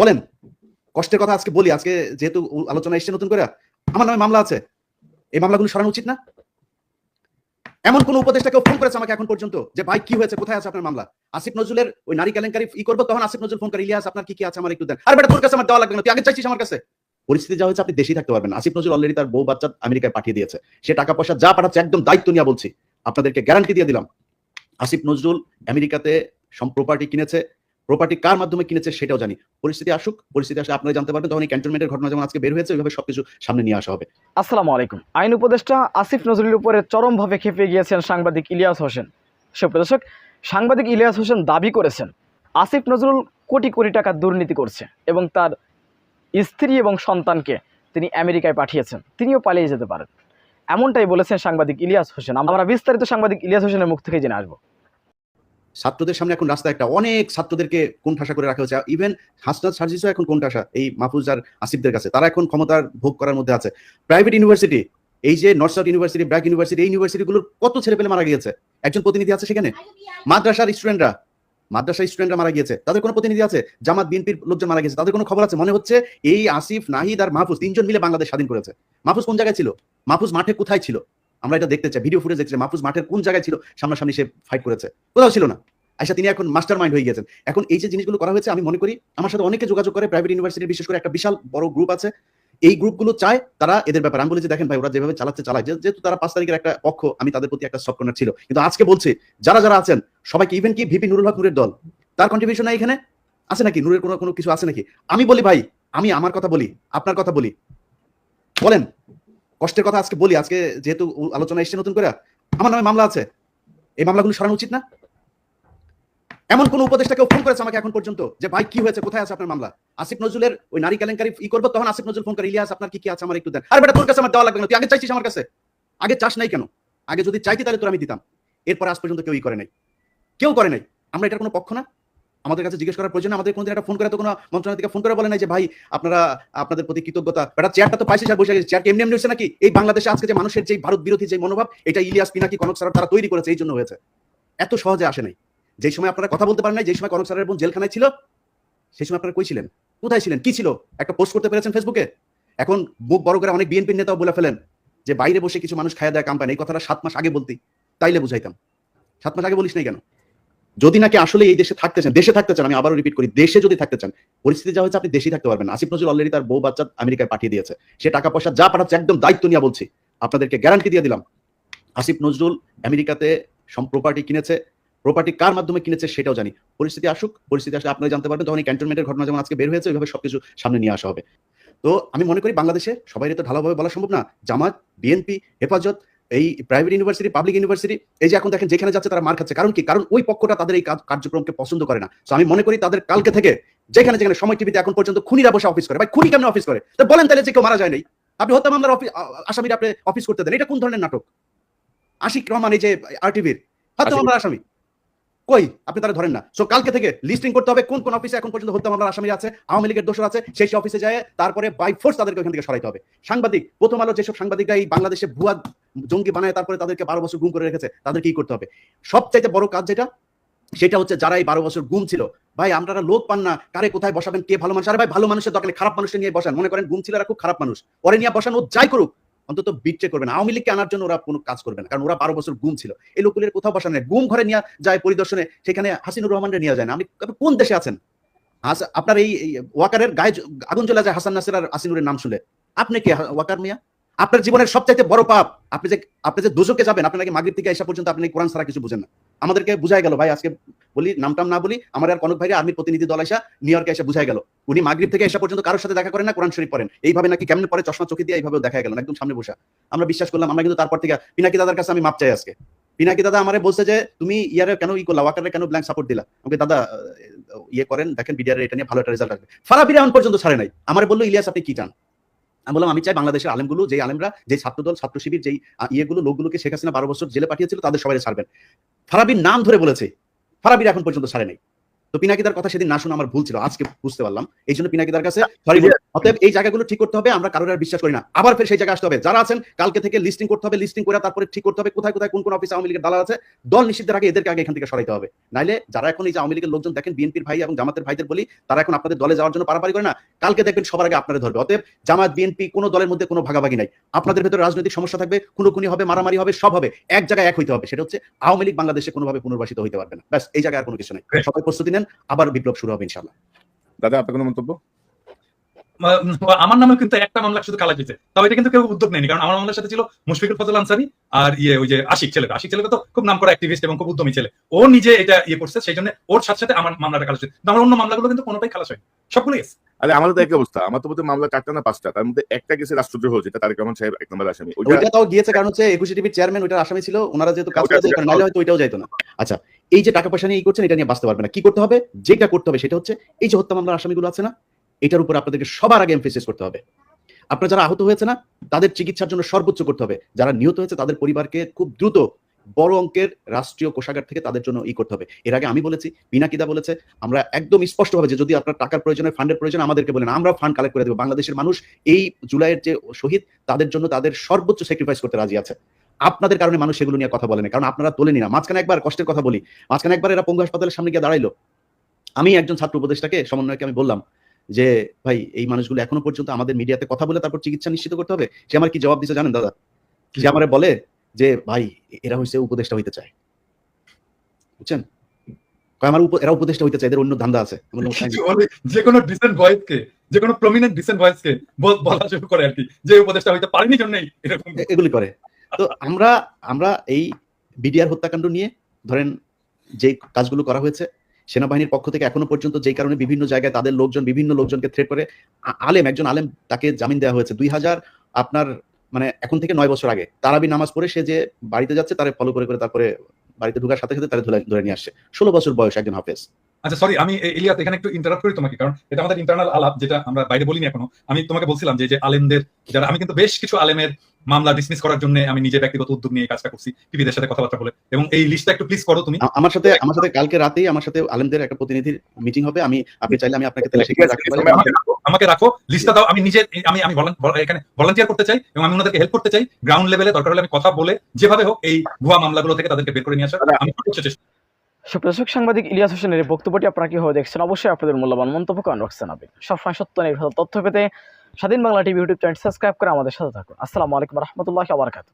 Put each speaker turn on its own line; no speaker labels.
বলেন, কষ্টের কথা আজকে বলি, আজকে যেহেতু আলোচনা এসছে নতুন করে, আমার নামে মামলা আছে। এই মামলাগুলো সরানো উচিত না? এমন কোন উপদেষ্টা কেউ ফোন করেছে আমাকে এখন পর্যন্ত যে, ভাই, কি হয়েছে? কোথায় আছে আপনার মামলা? আসিফ নজরুলের ওই নারী কেলেঙ্কারি ই করব তখন আসিফ নজরুল ফোন করে, ইলিয়াস, আপনার কি কি আছে? আমার একটু দেন। আর বেটা, তোর কাছে আমার দেওয়া লাগবে না। তুই আগে চাইছিস আমার কাছে? পরিস্থিতি যা হয়েছে, আপনি দেশেই থাকতে পারবেন আসিফ নজরুল অলরেডি তার বউ বাচ্চা আমেরিকায় পাঠিয়ে দিয়েছে। সে টাকা পয়সা যা পাঠাচ্ছে, একদম দায়িত্ব নিয়ে বলছি। আপনাদেরকে গ্যারান্টি দিয়ে দিলাম। আসিফ নজরুল আমেরিকাতে সব প্রপার্টি কিনেছে। প্রপার্টি কার মাধ্যমে কিনেছে সেটাও জানি। পরিস্থিতি আসুক, পরিস্থিতি আসলে আপনারা জানতে পারবেন। তখন এই ক্যান্টনমেন্টের ঘটনা যেমন আজকে বের হয়েছে, ওইভাবে সবকিছু সামনে নিয়ে আসা হবে।
আসসালামু আলাইকুম। আইন উপদেষ্টা আসিফ নজরুলের উপরে চরমভাবে খেপে গিয়েছেন সাংবাদিক ইলিয়াস হোসেন। সুপ্রদর্শক সাংবাদিক ইলিয়াস হোসেন দাবি করেছেন, আসিফ নজরুল কোটি কোটি টাকা দুর্নীতি করছে এবং তার স্ত্রী এবং সন্তানকে তিনি আমেরিকায় পাঠিয়েছেন। তিনিও পালিয়ে যেতে পারেন। এমনটাই বলেছেন সাংবাদিক ইলিয়াস হোসেন। আমরা বিস্তারিত সাংবাদিক ইলিয়াস হোসেনের মুখ থেকে জেনে আসব।
ছাত্রদের সামনে এখন রাস্তায় একটা অনেক ছাত্রদেরকে কোন ঠাসা করে রাখা হয়েছে। ইভেন হাসনাত সার্জিসও এখন কোন ঠাসা এই মাহফুজ আর আসিফদের কাছে। তারা এখন ক্ষমতার ভোগ করার মধ্যে আছে। প্রাইভেট ইউনিভার্সিটি এই যে North South University BRAC university এই ইউনিভার্সিটিগুলোর কত ছেলে পেলে মারা গিয়েছে? একজন প্রতিনিধি আছে সেখানে? মাদ্রাসার স্টুডেন্টরা মাদ্রাসার স্টুডেন্টরা মারা গিয়েছে। তাদের কোনো প্রতিনিধি আছে? জামাত, বিএনপির লোকজন মারা গেছে তাদের কোনো খবর আছে? মনে হচ্ছে এই আসিফ, নাহিদ আর মাহফুজ তিনজন মিলে বাংলাদেশ স্বাধীন করেছে। মাহফুজ কোন জায়গায় ছিল? মাহফুজ মাঠে কোথায় ছিল? আমরা এটা দেখতে চাই। ভিডিও ফুটেজ দেখছি মাহফুজ মাঠের কোন জায়গায় ছিল? সামনাসামনি সে ফাইট করেছে। কোথাও ছিল না। আচ্ছা তিনি এখন মাস্টার মাইন্ড হয়ে গেছেন। এখন এই যে জিনিসগুলো করা হয়েছে, আমি মনে করি আমার সাথে অনেকে যোগাযোগ করে প্রাইভেট ইউনিভার্সিটি বিশেষ করে একটা বিশাল বড় গ্রুপ আছে। এই গ্রুপগুলো চায় তারা এদের ব্যাপারে। আমি বলি যে, দেখেন ভাই, ওরা যেভাবে চালাচ্ছে, চালায়। যেহেতু তারা পাঁচ তারিখের একটা পক্ষ, আমি তাদের প্রতি একটা সফট কর্নার ছিল। কিন্তু আজকে বলছি, যারা যারা আছেন, সবাইকে ইভেন কি ভিপি নুরুল হক নুরের দল, তার কন্ট্রিবিউশন নাই এখানে? আছে নাকি? নুরের কোনো কোনো কিছু আছে নাকি? আমি বলি ভাই, আমি আমার কথা বলি, আপনার কথা বলি। বলেন, কষ্টের কথা আজকে বলি। আজকে যেহেতু আলোচনা এসছে নতুন করে, আমার নামে মামলা আছে। এই মামলাগুলো সরানো উচিত না? এমন কোন উপদেষ্টা কেউ ফোন করেছে আমাকে এখন পর্যন্ত যে, ভাই, কি হয়েছে? কোথায় আছে আপনার মামলা? আসিফ নজরুলের ওই নারী কেলেঙ্কারি ই করব, তখন আসিফ নজরুল ফোন করে, ইলিয়াস, আপনার কি কি আছে? আমার একটু দেন। আর বেটা, তোর কাছে আমার দেওয়া লাগবে না তুই আগে চাইছিস আমার কাছে? আগে চাস নাই কেন? আগে যদি চাইতি তাহলে তোর আমি দিতাম। এরপর আজ পর্যন্ত কেউই করে নাই। কেউ করে নাই। আমরা এটার কোনো পক্ষ না? আমাদের কাছে জিজ্ঞেস করার প্রয়োজন? আমাদের কোনদিন একটা ফোন করে তো কোনো মন্ত্রণালয় থেকে ফোন করে বলে নাই যে, ভাই, আপনারা, আপনাদের প্রতি কৃতজ্ঞতা। বেটা, চেয়ারটা তো পাইছিস আর বসে গেছে চেয়ার এমনি এমনি হয়েছে নাকি? এই বাংলাদেশে আজকে যে মানুষের যে ভারত বিরোধী যে মনোভাব, এটা ইলিয়াস পিনাকি কনক স্যার তারা তৈরি করেছে, এই জন্য হয়েছে। এত সহজে আসে নাই। যেই সময় আপনারা কথা বলতে পারেন নাই যেই সময় কনক স্যারের বোন জেলখানায় ছিল, সেই সময় আপনারা কই ছিলেন? কোথায় ছিলেন? কি ছিল? একটা পোস্ট করতে পেরেছেন ফেসবুকে এখন বুক বড় করে অনেক বিএনপির নেতাও বলে ফেলেন যে বাইরে বসে কিছু মানুষ খায়া দেয় কোম্পানি এই কথাটা সাত মাস আগে বলতি, তাইলে বুঝাইতাম। সাত মাস আগে বলিস নাই কেন? যদি নাকি আসলে এই দেশে থাকতে চান, দেশে থাকতে চান, আমি আবারও রিপিট করি, দেশে যদি থাকতে চান, পরিস্থিতি যা হয়েছে আপনি দেশেই থাকতে পারবেন আসিফ নজরুল অলরেডি তার বউ বাচ্চা আমেরিকায় পাঠিয়ে দিয়েছে। সে টাকা পয়সা যা পাঠাচ্ছে একদম দায়িত্ব নিয়ে বলছি। আপনাদেরকে গ্যারান্টি দিয়ে দিলাম। আসিফ নজরুল আমেরিকাতে সব প্রপার্টি কিনেছে প্রপার্টি কার মাধ্যমে কিনেছে সেটাও জানি। পরিস্থিতি আসুক পরিস্থিতি আসলে আপনারা জানতে পারবেন। তখন এই ক্যান্টনমেন্টের ঘটনা যেমন আজকে বের হয়েছে ওইভাবে সবকিছু সামনে নিয়ে আসা হবে। তো আমি মনে করি বাংলাদেশে সবাই তো ঢালাভাবে বলা সম্ভব না। জামাত বিএনপি হেফাজত এই প্রাইভেট ইউনিভার্সিটি পাবলিক ইউনিভার্সিটি এই যে এখন দেখেন যেখানে যাচ্ছে তারা মার খাচ্ছে। কারণ কি? কারণ ওই পক্ষটা তাদের এই কার্যক্রমকে পছন্দ করে না। তো আমি মনে করি তাদের কালকে থেকে যেখানে যেখানে সময় টিভিতে এখন পর্যন্ত খুনিরা বসে অফিস করে। ভাই খুনি কেমন অফিস করে? তো বলেন তাহলে যে কেউ মারা যায় নাই। আপনি হত্যা মামলার অফিস আসামিরা আপনি অফিস করতে দেন। এটা কোন ধরনের নাটক? আশিক রহমান এই যে আর টিভির হত্যা মামলার আসামি। কই? আপনি তারা ধরেন না। সো কালকে থেকে লিস্টিং করতে হবে কোন কোন অফিসে এখন পর্যন্ত হত্যা মামলার আসামি আছে, আওয়ামী লীগের দোষর আছে, সেই সেই অফিসে যায় তারপরে বাই ফোর্স তাদেরকে ওখান থেকে সরাইতে হবে। সাংবাদিক, প্রথম আলো যেসব সাংবাদিকরা এই বাংলাদেশে ভুয়া জঙ্গি বানায়, তারপরে তাদেরকে বারো বছর গুম করে রেখেছে, তাদের কি করতে হবে? সবচাইতে বড় কাজ যেটা, সেটা হচ্ছে যারা এই বারো বছর গুম ছিল, ভাই, আপনারা লোক পান না, কারে কোথায় বসাবেন, কে ভালো মানুষ? আরে ভাই, ভালো মানুষের দরকার খারাপ মানুষের নিয়ে বসান। মনে করেন, গুম ছিল খুব খারাপ মানুষ। পরে নিয়ে বসান, ও যাই করুক অন্তত বিট্রে করবে না। আওয়ামী লীগকে আনার জন্য ওরা কোনো কাজ করবে না, কারণ ওরা বারো বছর গুম ছিল। এই লোকগুলির কোথাও বসা নেই। গুম ঘরে নিয়ে যায় পরিদর্শনে, সেখানে হাসিনুর রহমানরে নিয়ে যায় না। আপনি কোন দেশে আছেন? আপনার এই ওয়াকারের গায়ে আগুন চলে যায় হাসান নাসির আর আসিনুরের নাম শুনে আপনি কি ওয়াকার মিয়া? আপনার জীবনের সবচাইতে বড় পাপ। আপনি যে আপনি যে দুজকে যাবেন আপনার আপনাকে মাগির থেকে এসা পর্যন্ত আপনি কোরআন ছাড়া কিছু বুঝেন না। আমাদেরকে বুঝাই গেল, ভাই, আজকে বলি, নামটাম না বলি, আমার আর কনক ভাইরা আর্মির প্রতিনিধি দল এসা নিউ ইয়র্কে এসে বুঝাই গেল। উনি মাগরিব থেকে এসা পর্যন্ত কারোর সাথে দেখা করেন না, কোরআন শরীফ পড়েন। এইভাবে নাকি কেমন পরে চশমা চোখে দিয়ে এইভাবে দেখা গেল একদম সামনে বসা। আমরা বিশ্বাস করলাম, আমরা কিন্তু তারপর থেকে পিনাকি দাদার কাছে আমি মাপ চাই আজকে। পিনাকি দাদা আমারে বলছে যে, তুমি ইয়ারে কেন ই করলা, ওয়াকারে কেন ব্ল্যাঙ্ক সাপোর্ট দিলা? আমাকে দাদা ইয়ে করেন, দেখেন বিডিআর এটা নিয়ে ভালো একটা রেজাল্ট আসবে। ফারাবিরা এখন পর্যন্ত ছাড়ে নাই। আমার বলল, ইলিয়াস, আপনি কি চান? আমি বললাম, আমি চাই বাংলাদেশের আলেমগুলো যে আলেমরা যে ছাত্রদল ছাত্র শিবির যেই ইয়েগুলো, লোকগুলোকে শেখ হাসিনা বারো বছর জেলে পাঠিয়েছিল, তাদের সবাই ছাড়বেন। ফারাবির নাম ধরে বলেছে। ফারাবির এখন পর্যন্ত ছাড়ে নাই। তো পিনাকিদার কথা সেদিন না শুনে আমার ভুল ছিল আজকে বুঝতে পারলাম। এই জন্য পিনাকিদার কাছে সরি অতএব এই জায়গাগুলো ঠিক করতে হবে আমরা কারোর আর বিশ্বাস করি না। আবার ফের সেই জায়গায় আসতে হবে। যারা আছেন কালকে থেকে লিস্টিং করতে হবে লিস্টিং করে তারপরে ঠিক করতে হবে কোথায় কোথায় কোন কোন অফিসে আওয়ামী লীগের দালাল আছে দল নিষিদ্ধের আগে এদেরকে আগে এখান থেকে সরাইতে হবে। নাইলে যারা এখন এই যে আওয়ামী লীগের লোকজন দেখেন বিএনপির ভাই এবং জামাতের ভাইদের বলি তারা এখন আপনাদের দলে যাওয়ার জন্য পারাপারি করে না। কালকে দেখবেন সবার আগে আপনারা ধরবে। অতএব জামাত বিএনপি কোনো দলের মধ্যে কোনো ভাগাভাগি নাই। আপনাদের ভেতরে রাজনৈতিক সমস্যা থাকবে খুনোখুনি হবে মারামারি হবে সব হবে। এক জায়গায় এক হইতে হবে। সেটা হচ্ছে আওয়ামী লীগ বাংলাদেশে কোনোভাবে পুনর্বাসিত হইতে পারবে না। ব্যাস এই জায়গায় আর কোনো কিছু নাই। সবাই প্রস্তুতি নেন। আবার বিপ্লব শুরু হবে ইনশাল্লাহ
দাদা আপনার কোনো মন্তব্য?
আমার নামে কিন্তু একটা মামলা শুধু কালা হয়েছে তবে এটা কিন্তু কেউ উদ্যোগ নেয়নি কারণ আমার মামলার সাথে ছিল মুশফিকুল ফজল আনসারি আর ইয়ে ওই যে আশিক ছেলেটা আশিক ছেলেটা তো খুব নাম করা অ্যাক্টিভিস্ট এবং খুব উদ্যমী ছেলে। ও নিজে এটা ইয়ে করছে সেই জন্য ওর সাথে সাথে আমার মামলাটা খালাস হয়েছে আমার অন্য মামলাগুলো কিন্তু কোনোটাই খালাস হয় সবগুলো গেছে
আরে আমারও তো একই অবস্থা। আমার তো বোধহয় মামলা চারটা না পাঁচটা তার মধ্যে একটা কেসে রাষ্ট্রদ্রোহ যেটা তারেক রহমান সাহেব এক নম্বর আসামি। ওইটা
তাও গিয়েছে কারণ হচ্ছে একুশে টিভির চেয়ারম্যান ওইটার আসামি ছিল ওনারা যেহেতু কাজ
ওটা-
করে
ওটা-
নাহলে হয়তো ওইটাও যাইতো না। আচ্ছা এই যে টাকা পয়সা নিয়ে এই করছেন এটা নিয়ে বাঁচতে পারবে না। কি করতে হবে? যেটা করতে হবে সেটা হচ্ছে এই যে হত্যা মামলার আসামিগুলো আছে না এটার উপর আপনাদেরকে সবার আগে এমফেসিস করতে হবে। আপনারা যারা আহত হয়েছে না তাদের চিকিৎসার জন্য সর্বোচ্চ করতে হবে। যারা নিহত হয়েছে তাদের পরিবারকে খুব দ্রুত বড় অঙ্কের রাষ্ট্রীয় কোষাগার থেকে তাদের জন্য ই করতে হবে। এর আগে আমি বলেছি পিনাকিদা বলেছে, আমরা একদম স্পষ্টভাবে যে যদি আপনার টাকার প্রয়োজনে ফান্ডের প্রয়োজন আমাদেরকে বলেন। আমরা ফান্ড কালেক্ট করে দেবো। বাংলাদেশের মানুষ এই জুলাইয়ের যে শহীদ, তাদের জন্য তাদের সর্বোচ্চ স্যাক্রিফাইস করতে রাজি আছে। আপনাদের কারণে মানুষ সেগুলো নিয়ে কথা বলে কারণ আপনারা তোলেনি না। মাঝখানে একবার কষ্টের কথা বলি। মাঝখানে একবার এরা পঙ্গু হাসপাতালের সামনে গিয়ে দাঁড়াইলো। আমি একজন ছাত্র উপদেষ্টাকে, সমন্বয়কে আমি বললাম যে, ভাই, এই মানুষগুলো এখনও পর্যন্ত আমাদের মিডিয়াতে কথা বলে তারপর চিকিৎসা নিশ্চিত করতে হবে? সে আমার কি জবাব দিচ্ছে জানেন, দাদা? সে আমারে বলে যে ভাই এরা হচ্ছে উপদেষ্টা হইতে চায়। বুঝছেন? আমার এরা উপদেষ্টা হইতে চায় এদের অন্য ধান্দা আছে।
কিছু বলে যে কোনো ডিসেন্ট ভয়েস কে যে কোনো প্রমিনেন্ট ডিসেন্ট ভয়েস কে বলা শুরু করে আর কি যে উপদেশটা হইতে পারেনি জন্যই এরকম।
এগুলি করে। তো আমরা আমরা এই বিডিআর হত্যাকাণ্ড নিয়ে ধরেন যে কাজগুলো করা হয়েছে সেনাবাহিনীর পক্ষ থেকে এখনও পর্যন্ত যেই কারণে বিভিন্ন জায়গায় তাদের লোকজন বিভিন্ন লোকজনকে থ্রেট করে আলেম একজন আলেম তাকে জামিন দেওয়া হয়েছে। দুই হাজার আপনার মানে এখন থেকে নয় বছর আগে, তারাবি নামাজ পড়ে সে যে বাড়িতে যাচ্ছে, তারে ফলো করে করে তারপরে বাড়িতে ঢুকার সাথে সাথে তারা ধরে নিয়ে আসছে। ষোলো বছর বয়স একজন হাফেজ।
আচ্ছা সরি আমি ইলিয়াস এখানে একটু ইন্টারাপ্ট করি তোমাকে কারণ এটা আমাদের ইন্টারনাল আলাপ যেটা আমরা বাইরে বলিনি এখনও। আমি তোমাকে বলছিলাম যে যে আলেমদের যারা আমি কিন্তু বেশ কিছু আলেমের মামলা ডিসমিস করার জন্য আমি নিজে ব্যক্তিগত উদ্যোগ নিয়ে কাজটা করছি টিভিদের সাথে কথাবার্তা বলে। এবং এই লিস্টটা একটু প্লিজ করো তুমি।
আমার সাথে আমার সাথে কালকে রাতেই আমার সাথে আলেমদের একটা প্রতিনিধির মিটিং হবে আমি আপনি চাইলে আমি আপনাকে তাহলে সেখানে রাখতে পারি।
আমাকে রাখো।
লিস্টটা দাও আমি নিজে আমি আমি এখানে ভলান্টিয়ার করতে চাই এবং আমি ওনাদেরকে হেল্প করতে চাই। গ্রাউন্ড লেভেলে দরকার হলে আমি কথা বলে যেভাবে হোক এই ভুয়া মামলাগুলো থেকে তাদেরকে বের করে নিয়ে আসার আমি সর্বোচ্চ চেষ্টা
সুপ্রদর্শক সাংবাদিক ইলিয়াস হোসেনের বক্তব্যটি আপনারা কীভাবে দেখছেন? অবশ্যই আপনাদের মূল্যবান মন্তব্য কমেন্ট বক্সে জানাবেন। সবসময় সত্য নির্ভর তথ্য পেতে Swadhin Bangla TV YouTube channel subscribe করে আমাদের সাথে থাকুন। আসসালামু আলাইকুম রহমতুল্লাহ আবরকাত